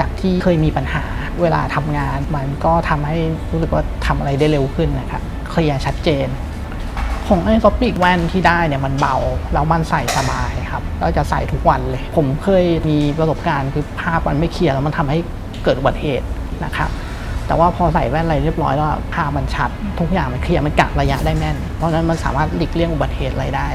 จากที่เคยมีปัญหาเวลาทำงาน มันก็ทำให้รู้สึกว่าทำอะไรได้เร็วขึ้นนะครับเคลียร์ชัดเจน ของไอ้ซอปิกแว่นที่ได้เนี่ยมันเบา แล้วมันใส่สบายครับแล้วจะใส่ทุกวันเลย ผมเคยมีประสบการณ์คือภาพมันไม่เคลียร์แล้วมันทำให้เกิดอุบัติเหตุนะครับแต่ว่าพอใส่แว่นอะไรเรียบร้อยแล้วภาพมันชัด ทุกอย่างมันเคลียร์มันกะระยะได้แม่น เพราะนั้นมันสามารถหลีกเลี่ยงอุบัติเหตุอะไรได้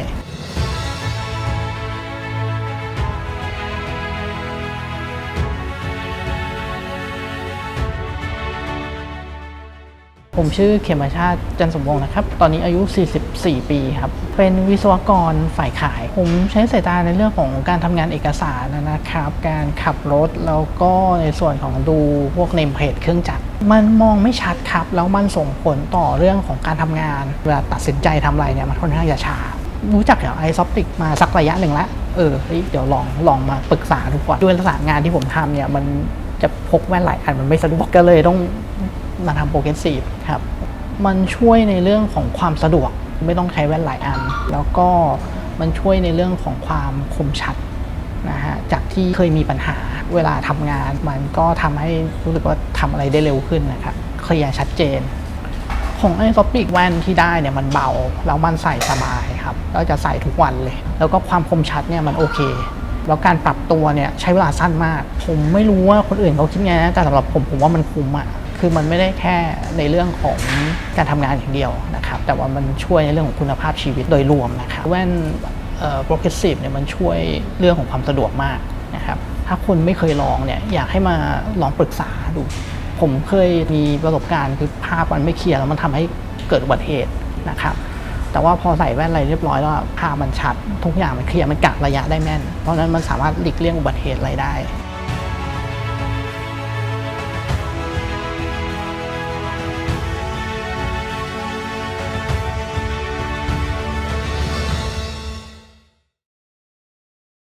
ผมชื่อเขมชาติจันสมวงศ์นะครับ ตอนนี้อายุ 44 ปีครับ เป็นวิศวกรฝ่ายขาย ผมใช้สายตาในเรื่องของการทำงานเอกสารนะครับ การขับรถแล้วก็ในส่วนของดูพวกเนมเพจเครื่องจักร มันมองไม่ชัดครับ แล้วมันส่งผลต่อเรื่องของการทำงาน เวลาตัดสินใจทำอะไรเนี่ยมันค่อนข้างจะช้า รู้จักอย่างไอซอปติกมาสักระยะหนึ่งแล้ว เออเฮ้ยเดี๋ยวลองลองมาปรึกษาดูก่อนด้วยลักษณะงานที่ผมทำเนี่ยมันจะพกแว่นหลายอันมันไม่สะดวกก็เลยต้อง มาทำโปรเกรสซีฟครับ มันช่วยในเรื่องของความสะดวกไม่ต้องใช้แว่นหลายอัน แล้วก็มันช่วยในเรื่องของความคมชัดนะฮะจากที่เคยมีปัญหาเวลาทำงาน มันก็ทำให้รู้สึกว่าทำอะไรได้เร็วขึ้นนะครับเคลียร์ชัดเจน ของไอ้ซอปิกแว่นที่ได้เนี่ยมันเบา แล้วมันใส่สบายครับแล้วจะใส่ทุกวันเลย แล้วก็ความคมชัดเนี่ยมันโอเค แล้วการปรับตัวเนี่ยใช้เวลาสั้นมาก ผมไม่รู้ว่าคนอื่นเขาคิดไงนะแต่สำหรับผมผมว่ามันคุ้มอะ คือมันไม่ได้แค่ในเรื่องของการทำงานอย่างเดียวนะครับ แต่ว่ามันช่วยในเรื่องของคุณภาพชีวิตโดยรวมนะครับแว่นโปรเกรสซีฟเนี่ยมันช่วยเรื่องของความสะดวกมากนะครับ ถ้าคนไม่เคยลองเนี่ยอยากให้มาลองปรึกษาดู ผมเคยมีประสบการณ์คือภาพมันไม่เคลียร์แล้วมันทำให้เกิดอุบัติเหตุนะครับแต่ว่าพอใส่แว่นอะไรเรียบร้อยแล้วภาพมันชัด ทุกอย่างมันเคลียร์มันกะระยะได้แม่น เพราะนั้นมันสามารถหลีกเลี่ยงอุบัติเหตุอะไรได้